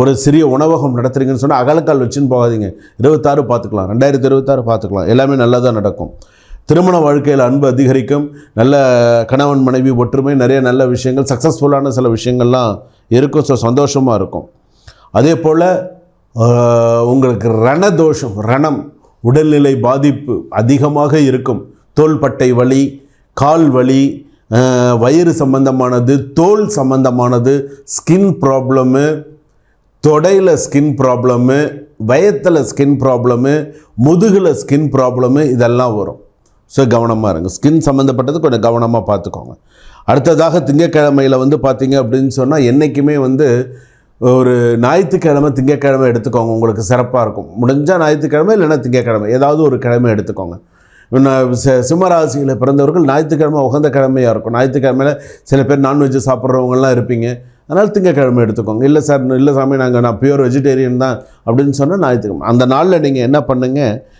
ஒரு சிறிய உணவகம் நடத்துறீங்கன்னு சொன்னால் அகலக்கால் வச்சுன்னு போகாதீங்க. இருபத்தாறு பார்த்துக்கலாம். ரெண்டாயிரத்தி இருபத்தாறு பார்த்துக்கலாம். எல்லாமே நல்லதாக நடக்கும். திருமண வாழ்க்கையில் அன்பு அதிகரிக்கும். நல்ல கணவன் மனைவி ஒற்றுமை நிறைய நல்ல விஷயங்கள் சக்ஸஸ்ஃபுல்லான சில விஷயங்கள்லாம் இருக்கும். ஸோ சந்தோஷமாக இருக்கும். அதே போல் உங்களுக்கு ரணதோஷம் ரணம் உடல்நிலை பாதிப்பு அதிகமாக இருக்கும். தோள்பட்டை வலி கால் வலி வயிறு சம்பந்தமானது தோல் சம்பந்தமானது ஸ்கின் ப்ராப்ளமு தொடையில் ஸ்கின் ப்ராப்ளமு வயத்தில் ஸ்கின் ப்ராப்ளமு முதுகில் ஸ்கின் ப்ராப்ளமு இதெல்லாம் வரும். ஸோ கவனமாக இருங்க. ஸ்கின் சம்மந்தப்பட்டது கொஞ்சம் கவனமாக பார்த்துக்கோங்க. அடுத்ததாக திங்கக்கிழமையில் வந்து பார்த்தீங்க அப்படின்னு சொன்னால் என்றைக்குமே வந்து ஒரு ஞாயிற்றுக்கிழமை திங்கக்கிழமை எடுத்துக்கோங்க. உங்களுக்கு சிறப்பாக இருக்கும். முடிஞ்சால் ஞாயிற்றுக்கிழமை இல்லைன்னா திங்கக்கிழமை. ஏதாவது ஒரு கிழமை எடுத்துக்கோங்க. சிம்மராசியில் பிறந்தவர்கள் ஞாயிற்றுக்கிழமை உகந்த கிழமையாக இருக்கும். ஞாயிற்றுக்கிழமையில் சில பேர் நான்வெஜ் சாப்பிட்றவங்கலாம் இருப்பீங்க. அதனால் திங்கக்கிழமை எடுத்துக்கோங்க. இல்லை சார் இல்லை சாமி நாங்கள் நான் பியூர் வெஜிடேரியன் தான் அப்படின்னு சொன்னால் ஞாயிற்றுக்கிழமை. அந்த நாளில் நீங்கள் என்ன பண்ணுங்கள்